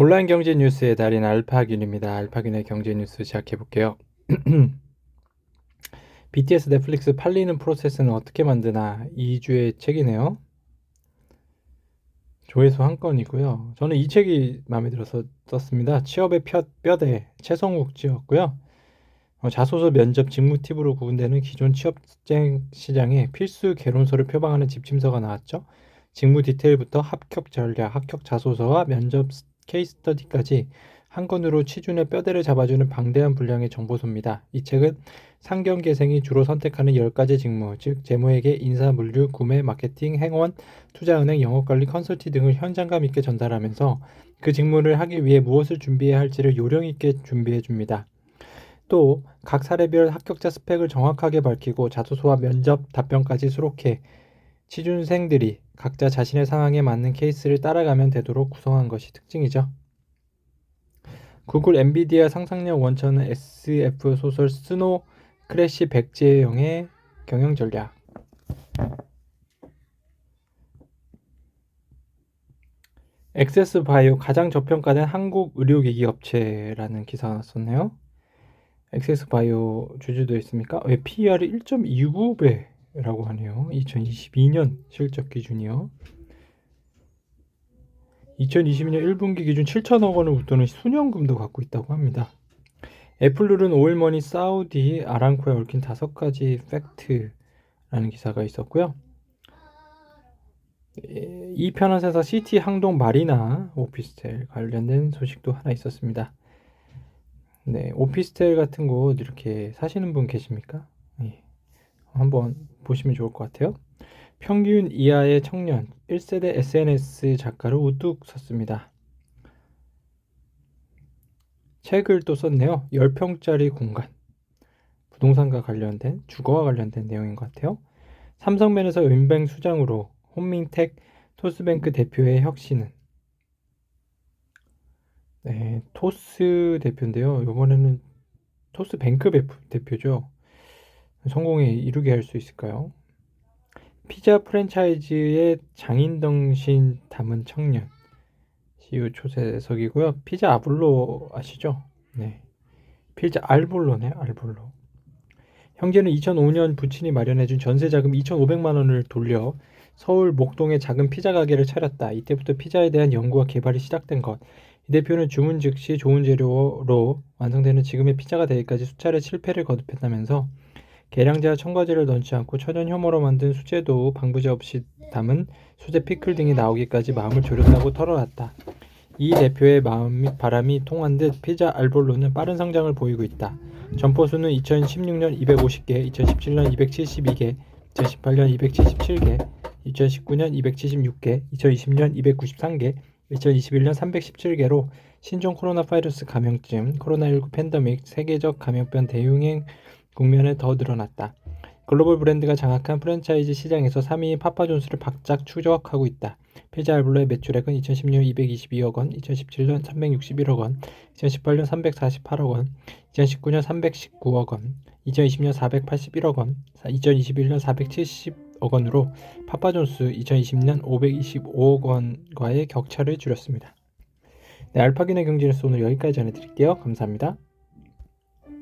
온라인 경제 뉴스의 달인 알파균입니다. 알파균의 경제 뉴스 시작해 볼게요. BTS 넷플릭스 팔리는 프로세스는 어떻게 만드나 2주의 책이네요. 조회수 한 건이고요. 저는 이 책이 마음에 들어서 썼습니다. 취업의 뼈, 뼈대 최성욱 지었고요. 어, 자소서 면접 직무 팁으로 구분되는 기존 취업쟁 시장에 필수 개론서를 표방하는 집침서가 나왔죠. 직무 디테일부터 합격 전략, 합격 자소서와 면접 케이스 스터디까지 한 건으로 취준의 뼈대를 잡아주는 방대한 분량의 정보소입니다. 이 책은 상경계생이 주로 선택하는 10가지 직무, 즉 재무회계, 인사, 물류, 구매, 마케팅, 행원, 투자은행, 영업관리, 컨설팅 등을 현장감 있게 전달하면서 그 직무를 하기 위해 무엇을 준비해야 할지를 요령 있게 준비해 줍니다. 또 각 사례별 합격자 스펙을 정확하게 밝히고 자소서와 면접 답변까지 수록해 취준생들이 각자 자신의 상황에 맞는 케이스를 따라가면 되도록 구성한 것이 특징이죠. 구글 엔비디아 상상력 원천은 SF 소설 스노 크래시 백제영의 경영 전략. 엑세스 바이오 가장 저평가된 한국 의료기기 업체라는 기사가 났었네요. 엑세스 바이오 주주도 있습니까? 왜 PER이 1.29배 라고 하네요. 2022년 실적 기준이요. 2022년 1분기 기준 7천억 원을 웃도는 수년금도 갖고 있다고 합니다. 애플룰은 오일머니 사우디 아랑코에 얽힌 다섯 가지 팩트라는 기사가 있었고요. 이 편한에서 시티 항동 마리나 오피스텔 관련된 소식도 하나 있었습니다. 네, 오피스텔 같은 곳 이렇게 사시는 분 계십니까? 네, 한번 보시면 좋을 것 같아요. 평균 이하의 청년 1세대 SNS 작가로 우뚝 섰습니다. 책을 또 썼네요. 10평짜리 공간. 부동산과 관련된 주거와 관련된 내용인 것 같아요. 삼성맨에서 은뱅 수장으로 혼민택 토스뱅크 대표의 혁신은 네, 토스 대표인데요. 이번에는 토스뱅크 대표죠. 성공에 이루게 할 수 있을까요? 피자 프랜차이즈의 장인덩신 담은 청년 CEO 초세석이고요. 피자 아블로 아시죠? 네. 피자 알볼로네, 알볼로. 형제는 2005년 부친이 마련해준 전세자금 2,500만 원을 돌려 서울 목동에 작은 피자 가게를 차렸다. 이때부터 피자에 대한 연구와 개발이 시작된 것. 이 대표는 주문 즉시 좋은 재료로 완성되는 지금의 피자가 되기까지 수차례 실패를 거듭했다면서 계량제와 첨가제를 넣지 않고 천연 혐오로 만든 수제도 방부제 없이 담은 수제 피클 등이 나오기까지 마음을 졸였다고 털어놨다. 이 대표의 마음 및 바람이 통한 듯 피자 알볼로는 빠른 성장을 보이고 있다. 점포 수는 2016년 250개, 2017년 272개, 2018년 277개, 2019년 276개, 2020년 293개, 2021년 317개로 신종 코로나 바이러스 감염증, 코로나19 팬데믹, 세계적 감염병 대유행 국면에 더 늘어났다. 글로벌 브랜드가 장악한 프랜차이즈 시장에서 3위인 파파존스를 바짝 추적하고 있다. 피자 알블로의 매출액은 2010년 222억 원, 2017년 361억 원, 2018년 348억 원, 2019년 319억 원, 2020년 481억 원, 2021년 470억 원으로 파파존스 2020년 525억 원과의 격차를 줄였습니다. 네, 알파균의 경제뉴스 오늘 여기까지 전해드릴게요. 감사합니다.